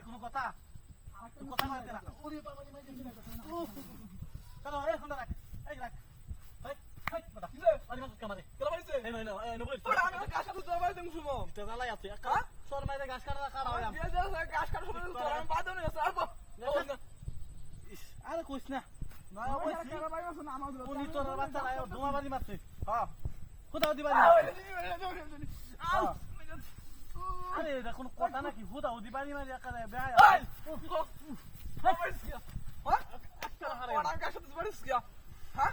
কোনো কথা? কথা কইতে না। ওরে আরে কইস না। কোথাও দিবা। আরে এটা কোনো কথা নাকি? মারি বেহায়া। হ্যাঁ?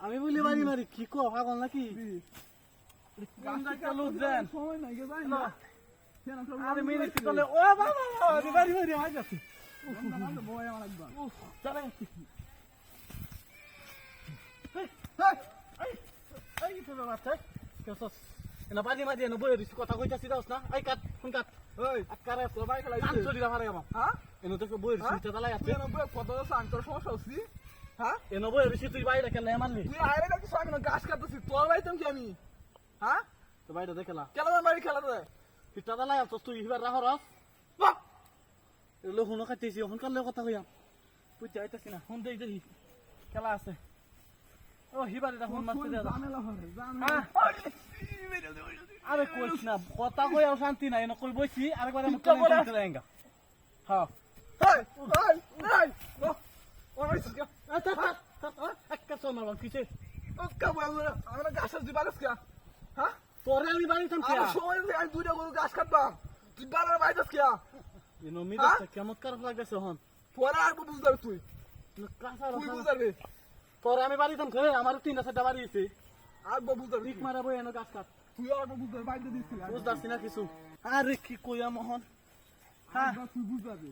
আমি বলি বাড়ি মারি কি কো পাগল নাকি? কোন জায়গা লোক দেন আরে মেরে কি করলে ও বাবা বাবা বাড়ি মারি আজ আছে উফ চলে গেছি। এই, এই, এই, এই তোর বাচ্চা কেসস এনা বাড়ি মারি এনা বইয়ে দিছি কথা কইতাছি দাওস না। এই কাট ফোন কাট। আকারে কান চলি রাখা রে বাবা এনে তো দিছি তে আছে এনে বইয়ে দিছি তুই বাইরে কেন মারলি তো বাইরে দেখলা পিটা দালাই তুই হিবার রাহ রাস এগুলো হুনো খাইতেছি হন কালে কথা কইয়া বুঝতে আইতাছি না হুন দেই দেখি খেলা আছে। ও হিবার এটা হুন মারতে দে হ্যাঁ আরে কইস না কথা কইয়া শান্তি নাই না কই বইছি আরেকবার আমি চুপচাপ বলে। করে আইঙ্গা হ্যাঁ আচ্ছা আচ্ছা একটা সময় মারলাম কিছে তোরে আমি বাড়ি থাম খেয়া গাছ কাটবাম তুই বাবার বাইদাস কিয়া এনো মি হ্যাঁ? দেখতে কেমন খারাপ লাগতেছে হন পরে আর বুঝ যাবে তুই তুই বুঝ রাখা তোরে আমি বাড়ি থাম খেয়ে আমার তিনটা চারটা বাড়ি আছে আর বুঝ যাবে ঠিক মারা বই এনো গাছ কাট তুই আর বুঝ যাবে বাইদা দিস কিয়া বুঝতাছি না কিছু আরে কি কইয়া মোহন হ্যাঁ তুই বুঝ যাবে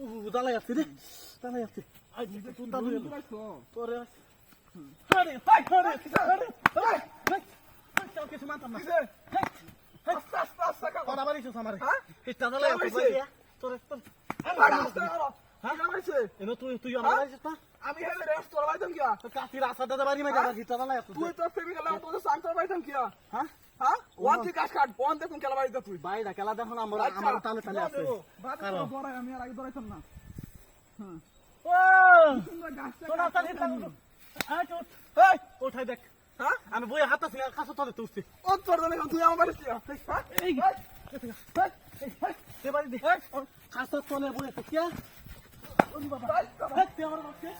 ও দালাই আছে রে দালাই আছে আই তুই দাদু তোরে হাই হাই হাই চাও কিছু মানতাম না কাট বন দেখুন খেলা তুই বাইরে খেলা দেখুন আমার আমার তালে তালে আমি আর আগে ধরাইতাম না ও তোরা উঠাই দেখ হ্যাঁ? আমি বই হাত আছে কাছে তোলে তুলছি। ও তোর জানে তুই আমার বাড়ি হ্যাঁ? এই। তে বাড়ি দে। কাছে তোলে বইয়ে আছে কি হ্যাঁ? আমার বাচ্চা